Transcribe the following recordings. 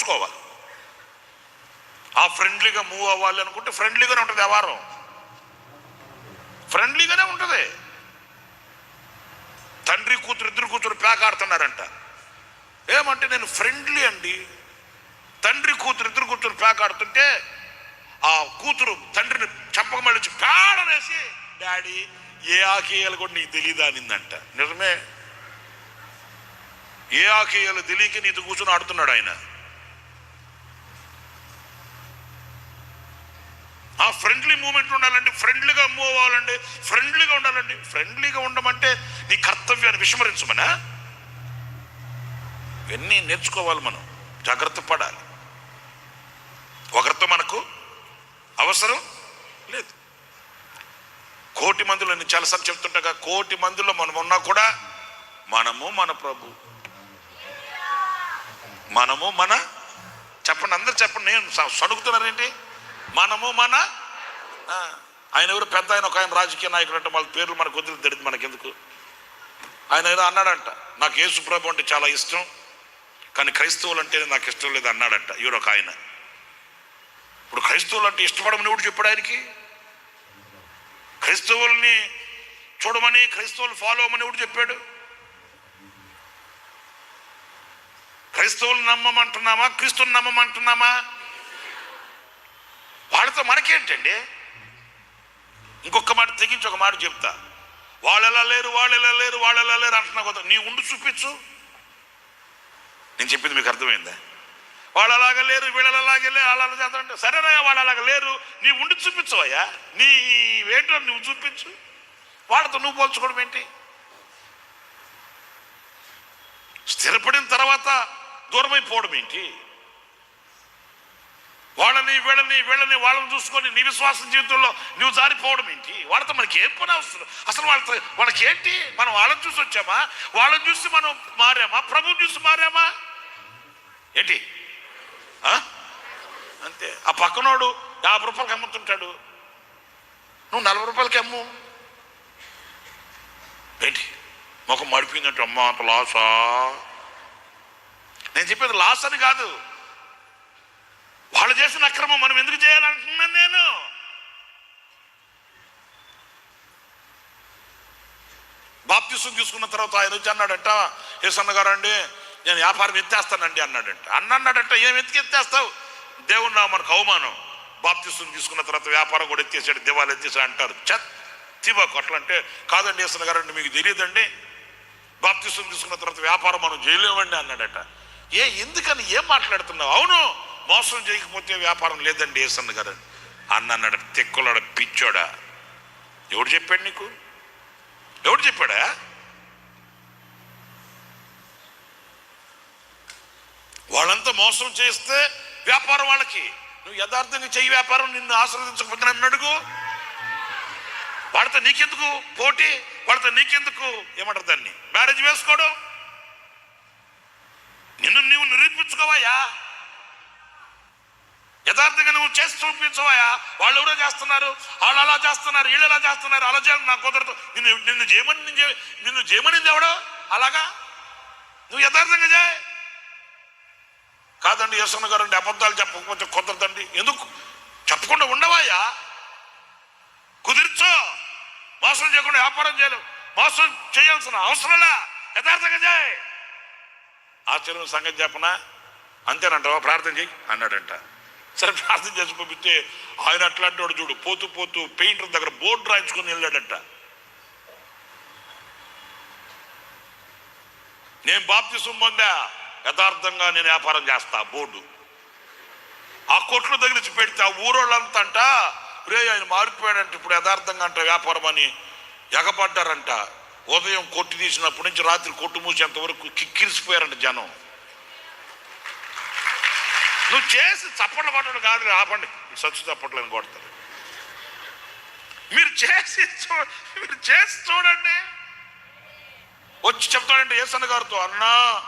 ఉంచుకోవాలి ఆ ఫ్రెండ్లీగా మూవ్ అవ్వాలి అనుకుంటే ఫ్రెండ్లీగానే ఉంటుంది వ్యవహారం ఫ్రెండ్లీగానే ఉంటుంది. తండ్రి కూతురు ఇద్దరు కూతురు పేకాడుతున్నారంట ఏమంటే నేను ఫ్రెండ్లీ అండి. తండ్రి కూతురు ఇద్దరు కూతురు పేకాడుతుంటే ఆ కూతురు తండ్రిని చంపక మళ్ళీ పేడనేసి డాడీ ఏ ఆకేయాలు కూడా నీకు తెలియదా అనిందంట. నిజమే. ఏ ఆకేయాలు తెలియక నీతో కూర్చొని ఆడుతున్నాడు ఆయన. ఆ ఫ్రెండ్లీ మూమెంట్ ఉండాలండి ఫ్రెండ్లీగా మూవ్ అవ్వాలండి ఫ్రెండ్లీగా ఉండాలండి. ఫ్రెండ్లీగా ఉండమంటే నీ కర్తవ్యాన్ని విస్మరించమనా? ఇవన్నీ నేర్చుకోవాలి మనం. జాగ్రత్త పడాలి. ఒకరితో మనకు అవసరం లేదు. కోటి మందిలో నేను చాలాసార్లు చెప్తుంటగా కోటి మందిలో మనం ఉన్నా కూడా మనము మన ప్రభు. మనము మన చెప్పండి అందరు చెప్పండి నేను స- సణుగుతున్నారేంటి మనము మన ఆయన ఎవరు? పెద్ద ఆయన ఒక ఆయన రాజకీయ నాయకుడు అంటే వాళ్ళ పేర్లు మనకు వదిలి తెలియదు మనకెందుకు? ఆయన ఏదో అన్నాడంట నాకు యేసు ప్రభు అంటే చాలా ఇష్టం కానీ క్రైస్తవులు అంటే నాకు ఇష్టం లేదు అన్నాడంట ఈవిడ ఒక ఆయన. ఇప్పుడు క్రైస్తవులు అంటే ఇష్టపడమని ఎవడు చెప్పాడు ఆయనకి? క్రైస్తవుల్ని చూడమని క్రైస్తవులు ఫాలో అవ్వమని ఎవడు చెప్పాడు? క్రైస్తవులు నమ్మమంటున్నామా? క్రీస్తుని నమ్మమంటున్నామా? వాళ్ళతో మనకేంటండి? ఇంకొక మాట తెగించి ఒక మాట చెప్తా. వాళ్ళు ఎలా లేరు వాళ్ళు ఎలా లేరు వాళ్ళు ఎలా లేరు అంటున్నా కదా నీ ఉండి చూపించు. నేను చెప్పింది మీకు అర్థమైందా? వాళ్ళు లేరు వీళ్ళలాగే లేరు అలా చేస్తారంటే సరేనయ్యా వాళ్ళు లేరు నీ ఉండి చూపించవయ్యా నీ ఏంటో నువ్వు చూపించు. వాళ్ళతో నువ్వు పోల్చుకోవడం ఏంటి? స్థిరపడిన తర్వాత దూరమైపోవడం ఏంటి? వాళ్ళని వీళ్ళని వీళ్ళని వాళ్ళని చూసుకొని నీ విశ్వాసం జీవితంలో నువ్వు జారిపోవడం ఏంటి? వాళ్ళతో మనకి ఏం పని అవసరం? అసలు వాళ్ళతో వాళ్ళకి ఏంటి మనం వాళ్ళని చూసి వచ్చామా? వాళ్ళని చూసి మనం మారామా? ప్రభుని చూసి మారామా? ఏంటి? అంతే. ఆ పక్కనోడు యాభై రూపాయలకి అమ్ముతుంటాడు. నువ్వు నలభై రూపాయలకి అమ్ము. ఏంటి? ముఖం మడిపోయిందంటే అమ్మ అంత లాసా? నేను చెప్పేది లాస్ అని కాదు. వాళ్ళు చేసిన అక్రమం మనం ఎందుకు చేయాలంటున్నాను నేను? బాప్తిసం తీసుకున్న తర్వాత ఆయన వచ్చి అన్నాడంట ఏసన్న గారు అండి నేను వ్యాపారం ఎత్తేస్తానండి అన్నాడంట. అన్న అన్నాడంట ఏం ఎత్తికి ఎత్తేస్తావు? దేవుడు నా మనకు అవమానం. బాప్తిసం తీసుకున్న తర్వాత వ్యాపారం కూడా ఎత్తేసాడు దివాలు ఎత్తేసాడు అంటారు. చత్తిబా కొట్లంటే కాదండి ఏసన్న గారు అండి మీకు తెలియదండి. బాప్తిసం తీసుకున్న తర్వాత వ్యాపారం మనం చేయలేమండి అన్నాడట. ఏ ఎందుకని? ఏం మాట్లాడుతున్నావు? అవును మోసం చేయకపోతే వ్యాపారం లేదండి ఏసన్న గారు. అన్న అన్నాడు తెక్కులాడ పిచ్చోడా. ఎవడు చెప్పాడు నీకు? ఎవడు చెప్పాడా? వాళ్ళంతా మోసం చేస్తే వ్యాపారం వాళ్ళకి. నువ్వు యథార్థంగా చెయ్యి వ్యాపారం నిన్ను ఆశ్రదించకపోతే నన్ను అడుగు. వాళ్ళతో నీకెందుకు? పోటీ? వాళ్ళతో నీకెందుకు? ఏమంటారు దాన్ని? మ్యారేజ్ వేసుకోవడం? నిన్ను నీవు నిరూపించుకోవాయా? యథార్థంగా నువ్వు చేసి చూపించవయా వాళ్ళు ఎవరో చేస్తున్నారు వాళ్ళు అలా చేస్తున్నారు వీళ్ళు ఎలా చేస్తున్నారు అలా చేయాలి నాకు కుదరదు. నిన్ను నిన్ను చేయమని నిన్ను నిన్ను చేయమనింది ఎవడో? అలాగా? నువ్వు యథార్థంగా చేయి. కాదండి యశ్వన్న గారు అండి అబద్ధాలు చెప్పకపోతే కుదరదండి. ఎందుకు? చెప్పకుండా ఉండవాయా కుదిర్చో. మోసం చేయకుండా వ్యాపారం చేయలేవు మోసం చేయాల్సిన అవసరంలా యథార్థంగా చేయి. ఆశ్చర్యం సంగతి చెప్పనా? అంతేనంటావా? ప్రార్థన చెయ్యి. అన్నాడంట. సరే ప్రార్థన చేసి పంపిస్తే ఆయన అట్లాంటి వాడు చూడు పోతూ పోతూ పెయింటర్ దగ్గర బోర్డు రాయించుకొని వెళ్ళాడంట. నేను బాప్తిసం పొందా యథార్థంగా నేను వ్యాపారం చేస్తా బోర్డు. ఆ కొట్లు తగిలించి పెడితే ఆ ఊరోళ్ళంతా అంట రే ఆయన మారిపోయాడంట ఇప్పుడు యథార్థంగా అంట వ్యాపారం అని ఎగపడ్డారంట. ఉదయం కొట్టు తీసినప్పటి నుంచి రాత్రి కొట్టు మూసేంత వరకు కిక్కిరిసిపోయారంట జనం. నువ్వు చేసి చప్పట్లు కొట్టడం కాదు ఆపండి. సచ్చు చప్పట్లని కొడతారు? మీరు చేసి చూ మీరు చేసి చూడండి. వచ్చి చెప్తాడంటే ఏసన్న గారితో అన్నా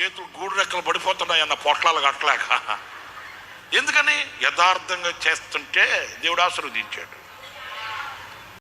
చేతులు గూడు రెక్కలు పడిపోతున్నాయి అన్న పొట్లాలు కట్టలేక. ఎందుకని? యథార్థంగా చేస్తుంటే దేవుడు ఆశీర్వదించాడు.